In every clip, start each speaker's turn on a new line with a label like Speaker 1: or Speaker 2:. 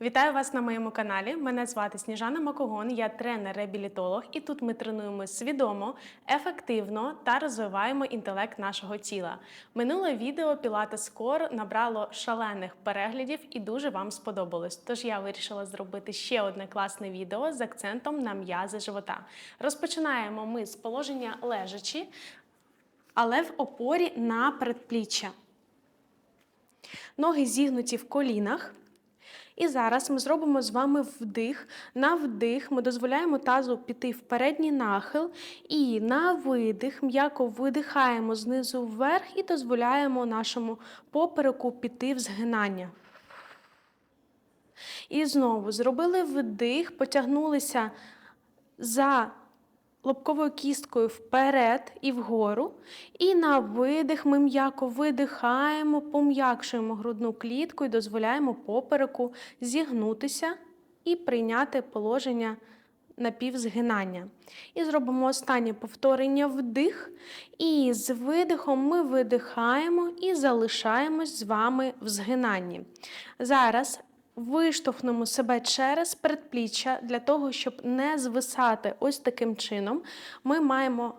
Speaker 1: Вітаю вас на моєму каналі. Мене звати Сніжана Макогон, я тренер-реабілітолог, і тут ми тренуємо свідомо, ефективно та розвиваємо інтелект нашого тіла. Минуле відео Pilates Core набрало шалених переглядів і дуже вам сподобалось. Тож я вирішила зробити ще одне класне відео з акцентом на м'язи живота. Розпочинаємо ми з положення лежачі, але в опорі на предпліччя. Ноги зігнуті в колінах. І зараз ми зробимо з вами вдих. На вдих ми дозволяємо тазу піти в передній нахил. І на видих м'яко видихаємо знизу вверх і дозволяємо нашому попереку піти в згинання. І знову зробили вдих, потягнулися за лобковою кісткою вперед і вгору. І на видих ми м'яко видихаємо, пом'якшуємо грудну клітку і дозволяємо попереку зігнутися і прийняти положення напівзгинання. І зробимо останнє повторення вдих. І з видихом ми видихаємо і залишаємось з вами в згинанні. Зараз Виштовхнемо себе через передпліччя для того, щоб не звисати ось таким чином. Ми маємо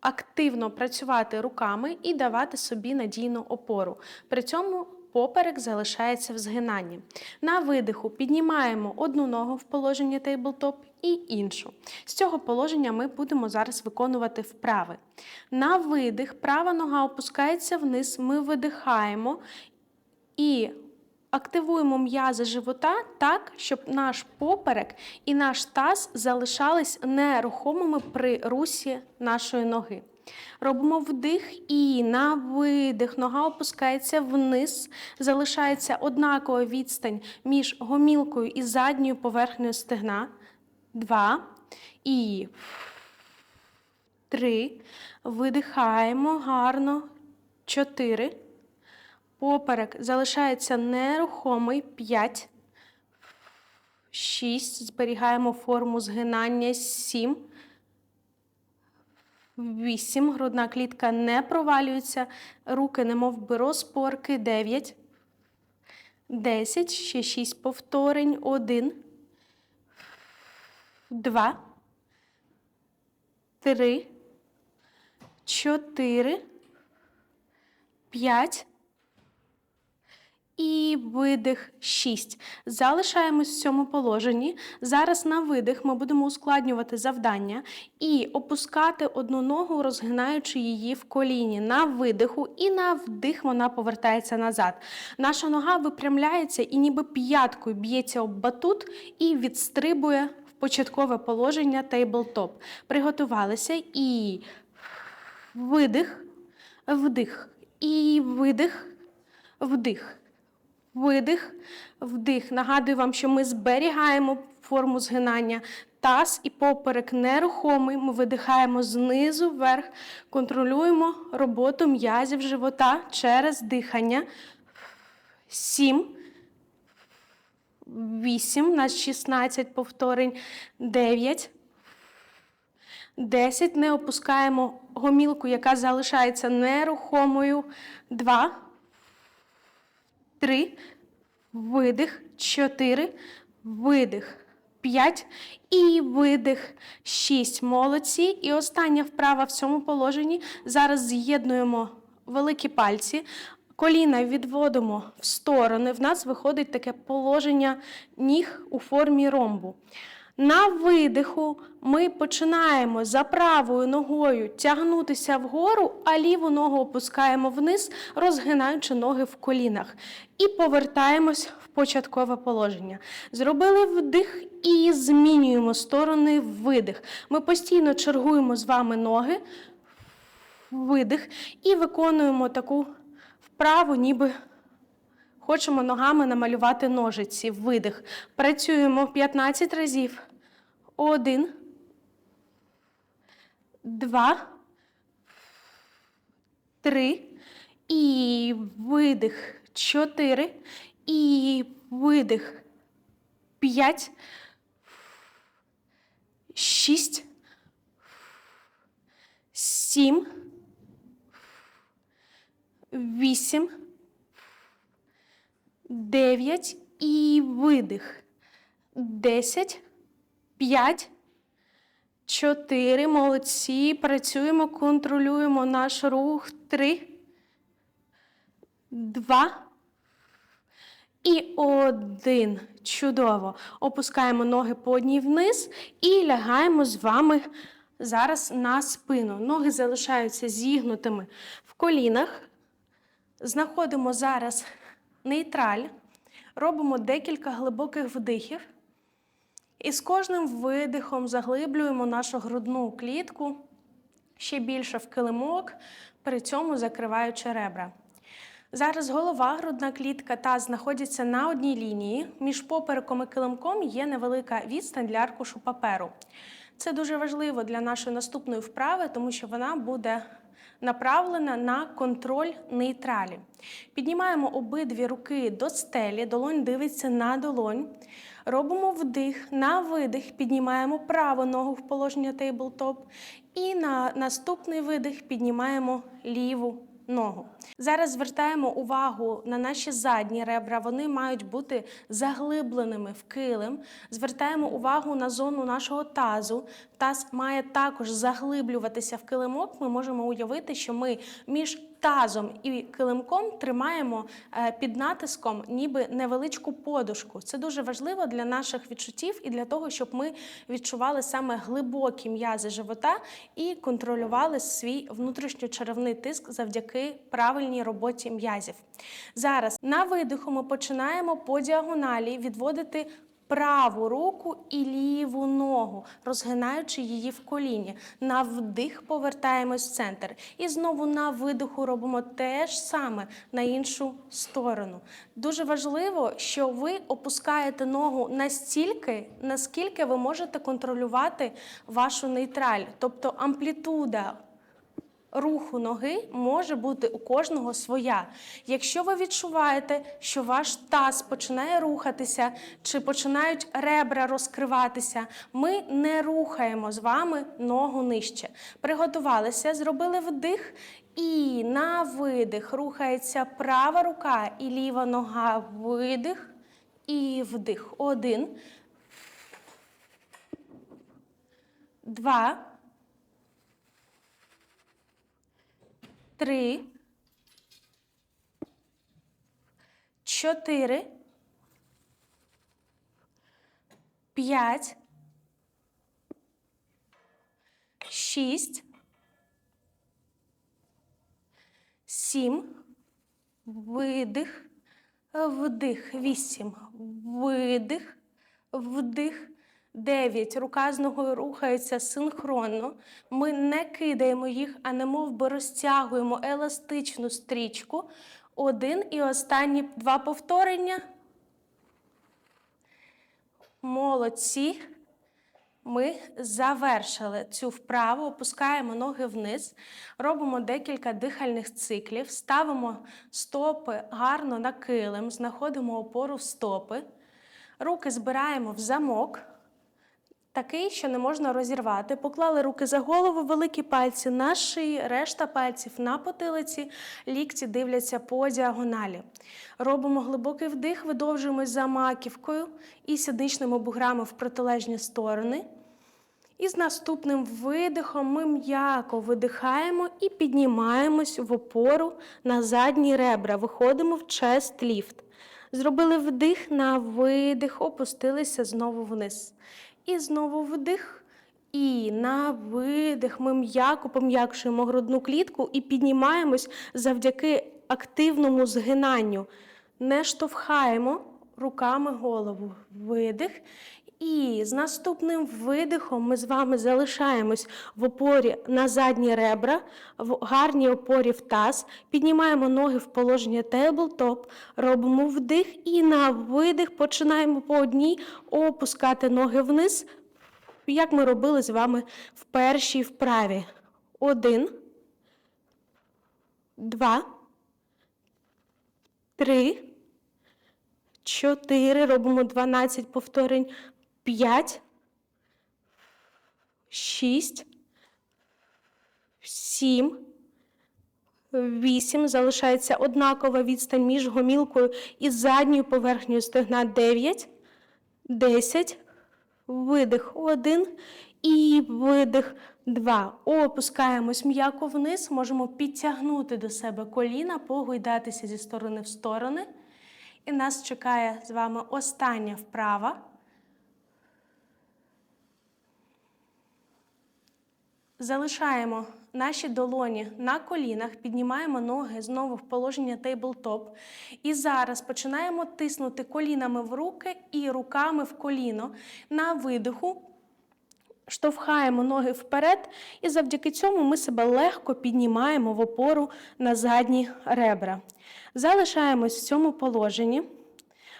Speaker 1: активно працювати руками і давати собі надійну опору. При цьому поперек залишається в згинанні. На видиху піднімаємо одну ногу в положенні тейблтоп і іншу. З цього положення ми будемо зараз виконувати вправи. На видих права нога опускається вниз, ми видихаємо і Активуємо м'язи живота так, щоб наш поперек і наш таз залишались нерухомими при русі нашої ноги. Робимо вдих і на видих. Нога опускається вниз, залишається однакова відстань між гомілкою і задньою поверхнею стегна. Два. І три. Видихаємо гарно. Чотири. Поперек залишається нерухомий 5. 6. Зберігаємо форму згинання 7. 8. Грудна клітка не провалюється. Руки немов би розпорки. 9. 10. Ще 6 повторень. 1. 2. 3. 4. 5. І видих 6. Залишаємось в цьому положенні. Зараз на видих ми будемо ускладнювати завдання і опускати одну ногу, розгинаючи її в коліні на видиху, і на вдих вона повертається назад. Наша нога випрямляється і ніби п'яткою б'ється об батут і відстрибує в початкове положення тейблтоп. Приготувалися і видих, вдих, і видих, вдих. Видих, вдих. Нагадую вам, що ми зберігаємо форму згинання. Таз і поперек нерухомий. Ми видихаємо знизу вверх, контролюємо роботу м'язів живота через дихання. Сім. Вісім. У нас 16 повторень. Дев'ять. Десять. Не опускаємо гомілку, яка залишається нерухомою. Два. Три. Видих. Чотири. Видих. П'ять. І видих. Шість. Молодці. І остання вправа в цьому положенні. Зараз з'єднуємо великі пальці. Коліна відводимо в сторони. В нас виходить таке положення ніг у формі ромбу. На видиху ми починаємо за правою ногою тягнутися вгору, а ліву ногу опускаємо вниз, розгинаючи ноги в колінах. І повертаємось в початкове положення. Зробили вдих і змінюємо сторони видих. Ми постійно чергуємо з вами ноги, видих, і виконуємо таку вправу, ніби. Хочемо ногами намалювати ножиці. Видих. Працюємо 15 разів. Один. Два. Три. І видих. Чотири. І видих. П'ять. Шість. Сім. Вісім. 9 і видих. Десять, п'ять, чотири. Молодці. Працюємо, контролюємо наш рух. Три, два. І один. Чудово. Опускаємо ноги по одній вниз і лягаємо з вами зараз на спину. Ноги залишаються зігнутими в колінах. Знаходимо зараз нейтраль. Робимо декілька глибоких вдихів. І з кожним видихом заглиблюємо нашу грудну клітку ще більше в килимок, при цьому закриваючи ребра. Зараз голова, грудна клітка та знаходяться на одній лінії. Між попереком і килимком є невелика відстань для аркушу паперу. Це дуже важливо для нашої наступної вправи, тому що вона буде направлена на контроль нейтралі. Піднімаємо обидві руки до стелі, долонь дивиться на долонь. Робимо вдих, на видих, піднімаємо праву ногу в положення тейблтоп. І на наступний видих піднімаємо ліву ногу. Зараз звертаємо увагу на наші задні ребра. Вони мають бути заглибленими в килим. Звертаємо увагу на зону нашого тазу. Таз має також заглиблюватися в килимок. Ми можемо уявити, що ми між тазом і килимком тримаємо е, під натиском ніби невеличку подушку. Це дуже важливо для наших відчуттів і для того, щоб ми відчували саме глибокі м'язи живота і контролювали свій внутрішньочеревний тиск завдяки правильній роботі м'язів. Зараз на видиху ми починаємо по діагоналі відводити праву руку і ліву ногу, розгинаючи її в коліні. На вдих повертаємось в центр. І знову на видиху робимо те ж саме на іншу сторону. Дуже важливо, що ви опускаєте ногу настільки, наскільки ви можете контролювати вашу нейтраль, тобто амплітуда руху ноги може бути у кожного своя. Якщо ви відчуваєте, що ваш таз починає рухатися чи починають ребра розкриватися, ми не рухаємо з вами ногу нижче. Приготувалися, зробили вдих. І на видих рухається права рука і ліва нога. Видих і вдих. Один. Два. Три, чотири, п'ять, шість, сім, видих, вдих, вісім, видих, вдих. Дев'ять. Рука з ногою рухається синхронно. Ми не кидаємо їх, а немов би розтягуємо еластичну стрічку. Один і останні два повторення. Молодці. Ми завершили цю вправу, опускаємо ноги вниз, робимо декілька дихальних циклів, ставимо стопи гарно на килим, знаходимо опору в стопи, руки збираємо в замок. Такий, що не можна розірвати. Поклали руки за голову, великі пальці на шиї, решта пальців на потилиці, лікті дивляться по діагоналі. Робимо глибокий вдих, видовжуємось за маківкою і сідничними буграми в протилежні сторони. І з наступним видихом ми м'яко видихаємо і піднімаємось в опору на задні ребра. Виходимо в чест ліфт. Зробили вдих на видих, опустилися знову вниз. І знову вдих. І на видих ми м'яко пом'якшуємо грудну клітку і піднімаємось завдяки активному згинанню. Не штовхаємо руками голову. Видих. І з наступним видихом ми з вами залишаємось в опорі на задні ребра, в гарній опорі в таз, піднімаємо ноги в положення тейблтоп, робимо вдих і на видих починаємо по одній опускати ноги вниз, як ми робили з вами в першій вправі. Один, два, три, чотири. Робимо 12 повторень. П'ять, шість, сім, 8. Залишається однакова відстань між гомілкою і задньою поверхнею стегна 9. 10. Видих 1. І видих 2. Опускаємось м'яко вниз. Можемо підтягнути до себе коліна, погойдатися зі сторони в сторони. І нас чекає з вами остання вправа. Залишаємо наші долоні на колінах, піднімаємо ноги знову в положення тейблтоп. І зараз починаємо тиснути колінами в руки і руками в коліно. На видиху штовхаємо ноги вперед, і завдяки цьому ми себе легко піднімаємо в опору на задні ребра. Залишаємось в цьому положенні.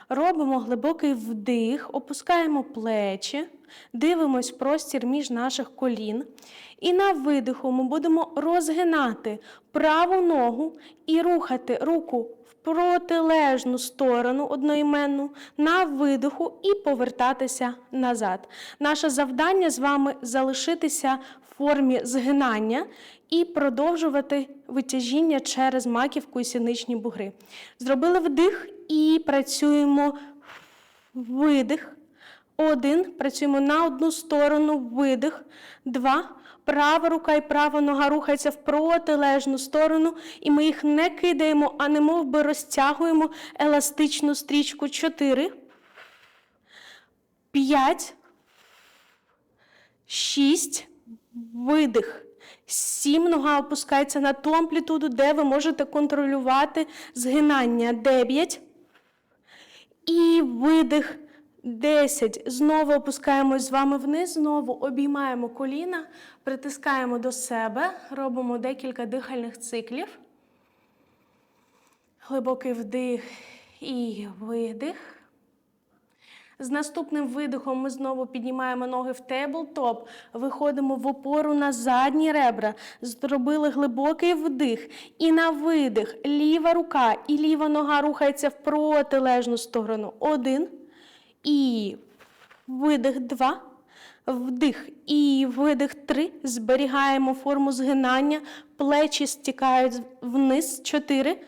Speaker 1: Робимо глибокий вдих, опускаємо плечі, дивимось простір між наших колін. І на видиху ми будемо розгинати праву ногу і рухати руку в протилежну сторону одноіменну на видиху і повертатися назад. Наше завдання з вами залишитися в формі згинання і продовжувати витяжіння через маківку і сіничні бугри. Зробили вдих і працюємо видих. Один. Працюємо на одну сторону, видих. Два. Права рука і права нога рухаються в протилежну сторону, і ми їх не кидаємо, а немов би розтягуємо еластичну стрічку. Чотири. П'ять. Шість. Видих. Сім. Нога опускається на ту амплітуду, де ви можете контролювати згинання. Дев'ять. І видих 10. Знову опускаємось з вами вниз, знову обіймаємо коліна, притискаємо до себе, робимо декілька дихальних циклів. Глибокий вдих і видих. З наступним видихом ми знову піднімаємо ноги в тейблтоп, виходимо в опору на задні ребра, зробили глибокий вдих. І на видих ліва рука і ліва нога рухається в протилежну сторону. Один. І видих два. Вдих і видих три. Зберігаємо форму згинання. Плечі стікають вниз. Чотири.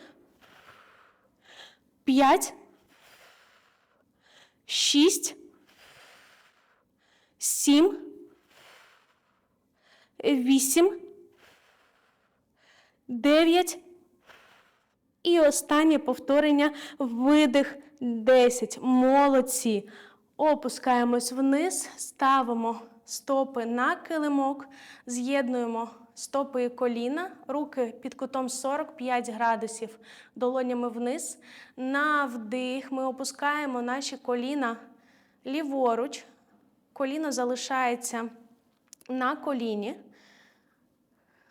Speaker 1: П'ять. Шість. Сім. Вісім. Дев'ять. І останнє повторення видих 10. Молодці. Опускаємось вниз, ставимо стопи на килимок, з'єднуємо стопи і коліна, руки під кутом 45 градусів, долонями вниз. На вдих ми опускаємо наші коліна ліворуч. Коліно залишається на коліні.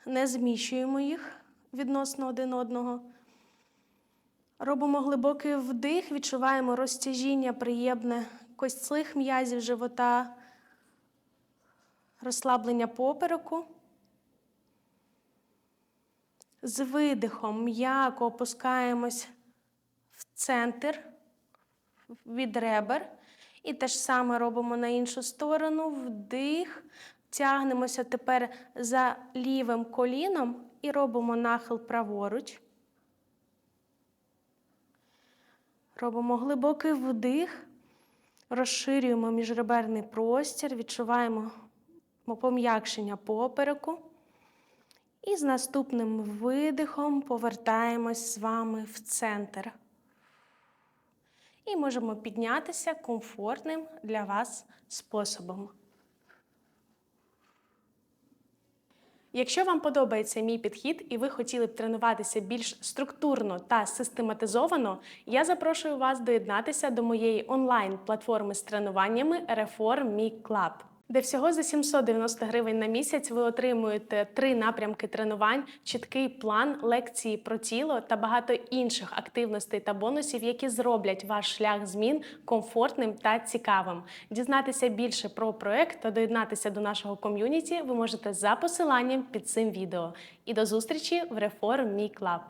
Speaker 1: Не зміщуємо їх відносно один одного. Робимо глибокий вдих, відчуваємо розтяжіння приємне костцих м'язів живота, розслаблення попереку. З видихом м'яко опускаємось в центр від ребер. І те ж саме робимо на іншу сторону. Вдих. Тягнемося тепер за лівим коліном і робимо нахил праворуч. Робимо глибокий вдих, розширюємо міжреберний простір, відчуваємо пом'якшення попереку. І з наступним видихом повертаємось з вами в центр. І можемо піднятися комфортним для вас способом. Якщо вам подобається мій підхід і ви хотіли б тренуватися більш структурно та систематизовано, я запрошую вас доєднатися до моєї онлайн-платформи з тренуваннями Reform Me Club де всього за 790 гривень на місяць ви отримуєте три напрямки тренувань, чіткий план, лекції про тіло та багато інших активностей та бонусів, які зроблять ваш шлях змін комфортним та цікавим. Дізнатися більше про проект та доєднатися до нашого ком'юніті ви можете за посиланням під цим відео. І до зустрічі в Reform Me Club!